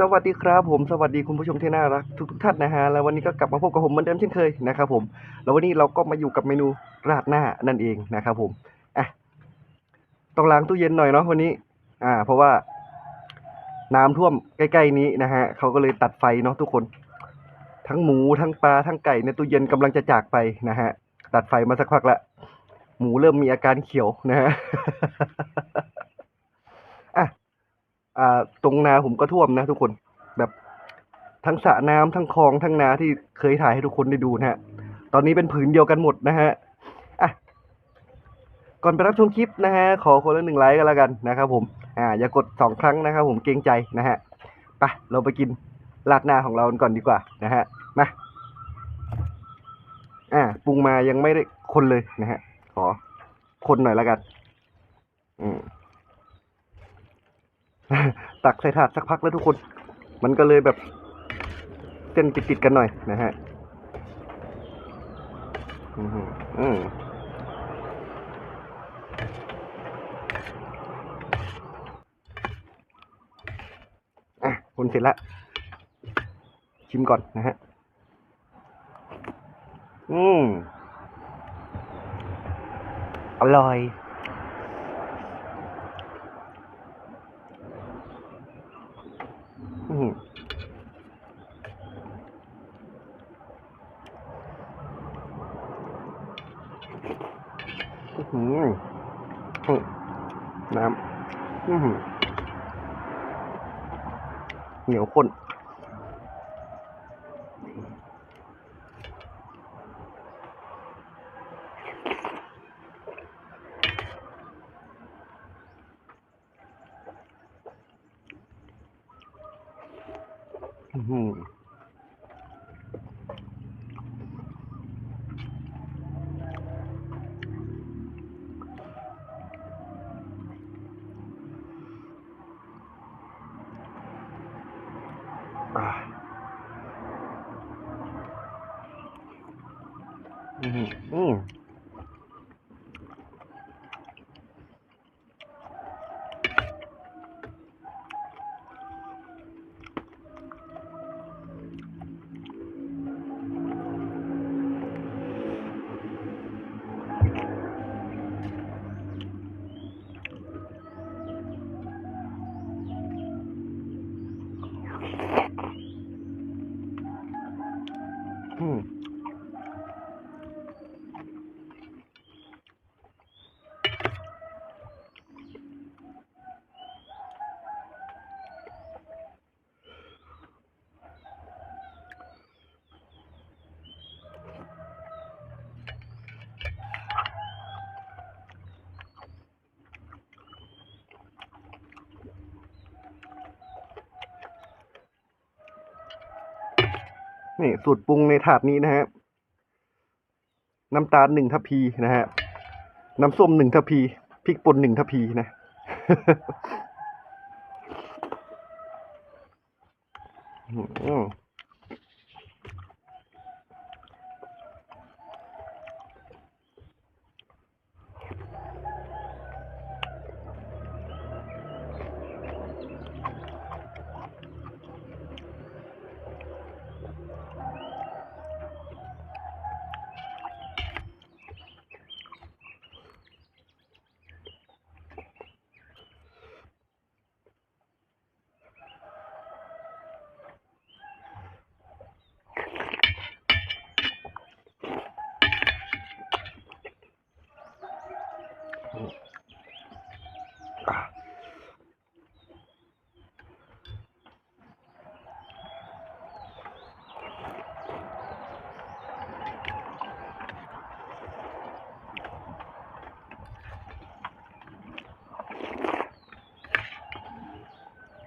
สวัสดีครับผมสวัสดีคุณผู้ชมที่น่ารักทุกทุกท่านนะฮะแล้ววันนี้ก็กลับมาพบกับผมเหมือนเดิมเช่นเคยนะครับผมแล้ววันนี้เราก็มาอยู่กับเมนูราดหน้านั่นเองนะครับผมอะต้องล้างตู้เย็นหน่อยเนาะวันนี้ อ่า เพราะว่า น้ำท่วมใกล้ๆนี้นะฮะเขาก็เลยตัดไฟเนาะทุกคน ทั้งหมูทั้งปลาทั้งไก่ในตู้เย็นกำลังจะจากไปนะฮะตัดไฟมาสักพักละหมูเริ่มมีอาการเขียวนะฮะ อ่าตรงนาผมก็ท่วมนะทุกคนแบบทั้งสระน้ำทั้งคลองทั้งนาที่เคยถ่ายให้ทุกคนได้ดูนะฮะ ตอนนี้เป็นผืนเดียวกันหมดนะฮะอะก่อนไปรับชมคลิปนะฮะ ขอคนละหนึ่งไลค์กันแล้วกันนะครับผม อ่า อย่ากดสองครั้งนะครับผมเกรงใจนะฮะ ไป เราไปกินราดหน้าของเรากันก่อนดีกว่านะฮะ มา อ่า ปรุงมายังไม่ได้คนเลยนะฮะ ขอคนหน่อยแล้วกัน อืม ตักใส่ถาดสักพักแล้วทุกคน มันก็เลยแบบเส้นติดๆกันหน่อยนะฮะอืมอะคนเสร็จและชิมก่อนนะฮะ อืม อร่อย อืมอืมน้ำอืมเหนียวข้น อื้อหืออ่าอือหืออืมอืม นี่สูตรปรุงในถาดนี้นะฮะน้ำตาลหนึ่งทัพพีนะฮะน้ำส้มหนึ่งทัพพีพริกป่นหนึ่งทัพพีนะอืม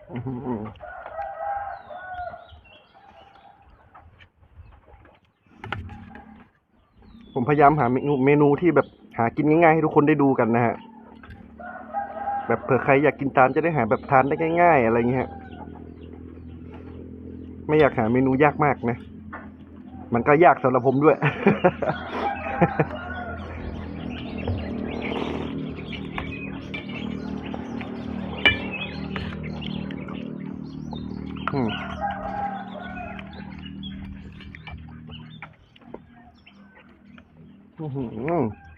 ผมพยายามหาเมนูเมนูที่แบบหากินง่ายๆให้ทุกคนได้ดูกันนะฮะ แบบเผื่อใครอยากกินตามจะได้หาแบบทานได้ง่าย ๆ อะไรเงี้ยไม่อยากหาเมนูยากมากนะ มันก็ยากสำหรับผมด้วย อือหือ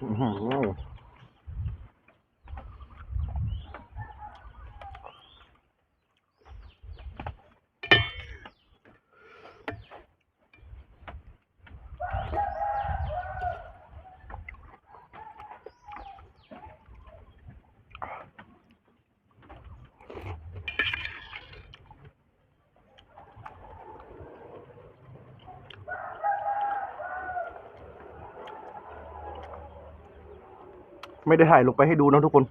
อื้อ ไม่ได้ถ่ายลงไปให้ดูนะทุกคน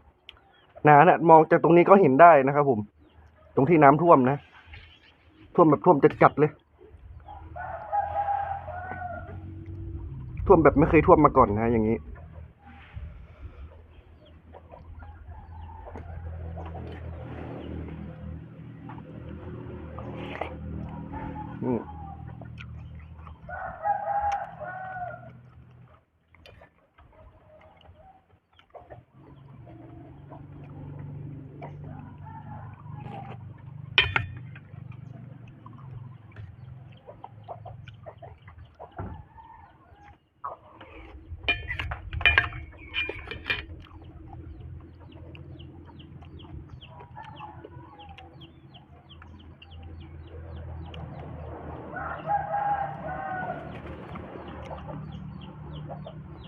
นาน่ะมองจากตรงนี้ก็เห็นได้นะครับผม ตรงที่น้ำท่วมนะ ท่วมแบบท่วมจัดเลย ท่วมแบบไม่เคยท่วมมาก่อนนะ อย่างนี้อืม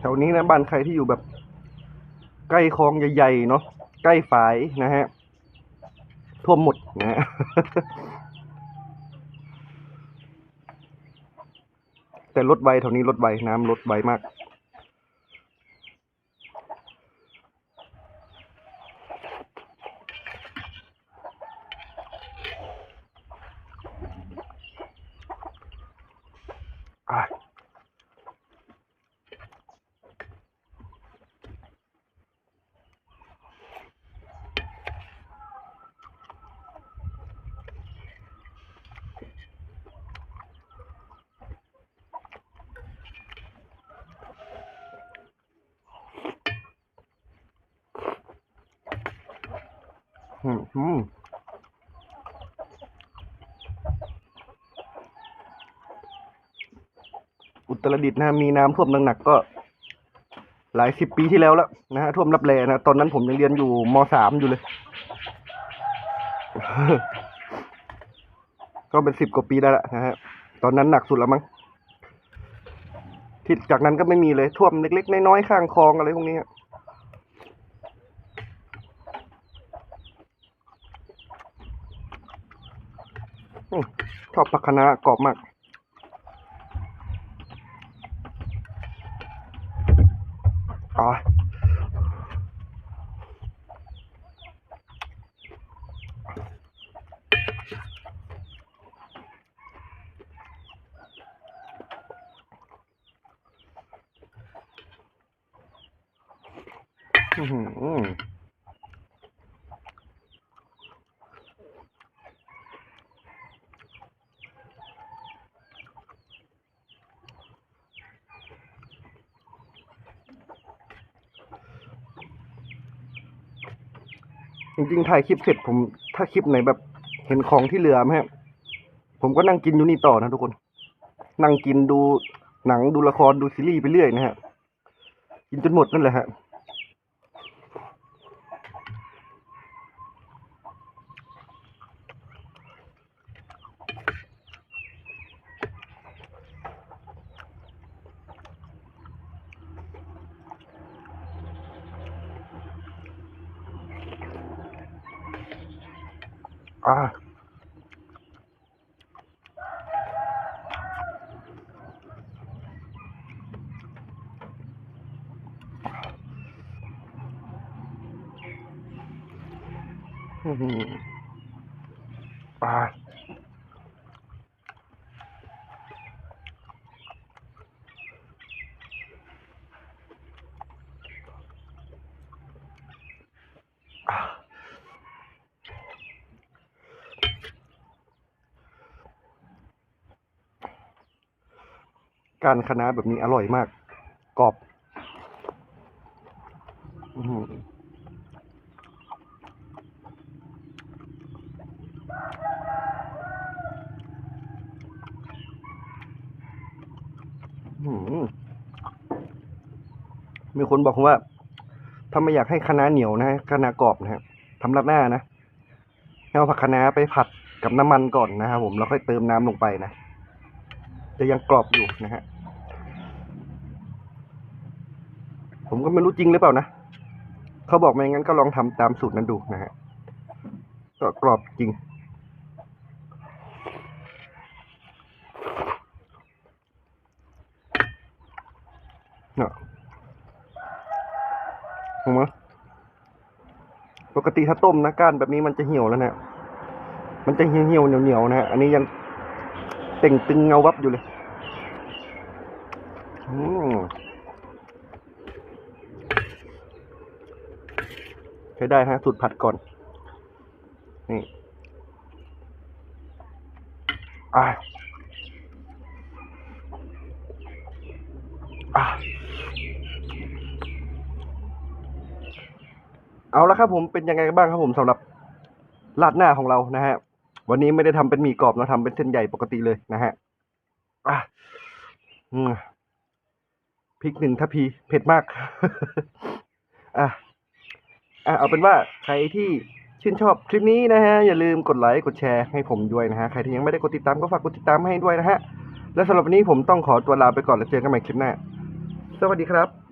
วนี้นะบ้านใครที่อยู่แบบ ใกล้คลองใหญ่ๆเนาะใกล้ฝายนะฮะท่วมหมดนะฮะแต่ลดไวแถวนี้ลดไวน้ำลดไวมาก อืมอืมอุตรดิตถ์นะมีน้ำท่วมหนักๆก็ หลายสิบปีที่แล้วแล้วนะฮะท่วมรับแลนะตอนนั้นผมยังเรียนอยู่มสามอยู่เลย ก็เป็นสิบกว่าปีได้ละนะฮะตอนนั้นหนักสุดแล้วมั้งที่จากนั้นก็ไม่มีเลยท่วมเล็กๆน้อยๆข้างคลองอะไรพวกนี้ฮะ อืม ชอบผักคะน้ากรอบมากอ๋ออื้อหื ริงๆถ่ายคลิปเสร็จผมถ้าคลิปไหนแบบ เห็นของที่เหลือไหมฮะผมก็นั่งกินอยู่นี่ต่อนะทุกคน นั่งกินดูหนังดูละครดูซีรีส์ไปเรื่อยนะฮะกินจนหมดนั่นแหละฮะ อ่าอื้อหืออ่าอ่า การคะน้าแบบนี้อร่อยมาก กรอบมีคนบอกว่าถ้าไม่อยากให้คะน้าเหนียวนะคะน้ากรอบนะฮะทำรัดหน้านะให้เอาผักคะน้าไปผัดกับน้ำมันก่อนนะครับผมแล้วค่อยเติมน้ำลงไปนะ จะยังกรอบอยู่นะฮะ ผมก็ไม่รู้จริงหรือเปล่านะ เขาบอกมาอย่างนั้นก็ลองทำตามสูตรนั้นดูนะฮะ ก็กรอบจริง เนาะเห็นไหมปกติถ้าต้มนะก้านแบบนี้มันจะเหี่ยวแล้วนะ มันจะเหี่ยวเหี่ยวเหนียวเหนียวๆนะฮะ อันนี้ยัง เต่งตึงเงาวับอยู่เลยอืมใช้ได้ฮะสูตรผัดก่อน นี่อ่าอ่าเอาละครับผมเป็นยังไงกันบ้างครับผมสำหรับราดหน้าของเรานะฮะ วันนี้ไม่ได้ทำเป็นหมี่กรอบเราทำเป็นเส้นใหญ่ปกติเลยนะฮะอะพริกหนึ่งทัพพีเผ็ดมาก อะอะเอาเป็นว่าใครที่ชื่นชอบคลิปนี้นะฮะ อย่าลืมกดไลค์กดแชร์ให้ผมด้วยนะฮะ ใครที่ยังไม่ได้กดติดตามก็ฝากกดติดตามให้ด้วยนะฮะ และสำหรับวันนี้ผมต้องขอตัวลาไปก่อนแล้วเจอกันใหม่คลิปหน้า สวัสดีครับ